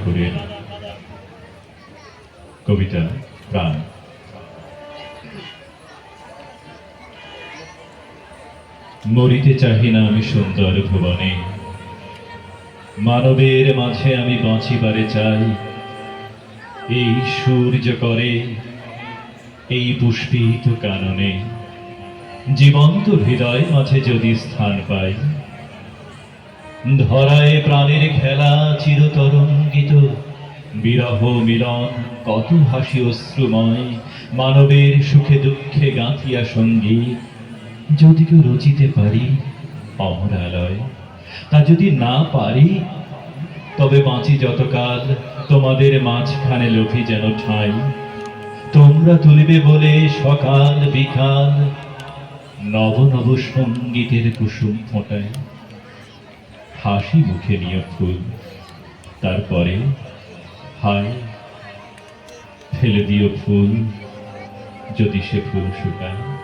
ঠাকুরের কবিতা প্রাণ মরিতে চাহি না আমি সুন্দর ভুবনে। মানবের মাঝে আমি বাঁচিবারে চাই। এই সূর্য করে এই পুষ্পিত কাননে। জীবন্ত হৃদয় মাঝে যদি স্থান পাই। ধরায় প্রাণের খেলা চিরতরঙ্গিত বিরহ মিলন, কত হাসি অশ্রুময়, মানবের সুখে দুঃখে গাঁথিয়া সংগীত যদি কেউ রচিতে পারি, অমরালয়। তা যদি না পারি, তবে বাঁচি যতকাল, তোমাদের মাঝখানে লোভী যেন ঠাঁই। তোমরা তুলিবে বলে সকাল বিকাল, নব নব সঙ্গীতের কুসুম ফোটায়। হাসি মুখে নিয়ে ফুল, তারপরে হায়। ফেলে দিও ফুল যদি সে ফুল শুকায়।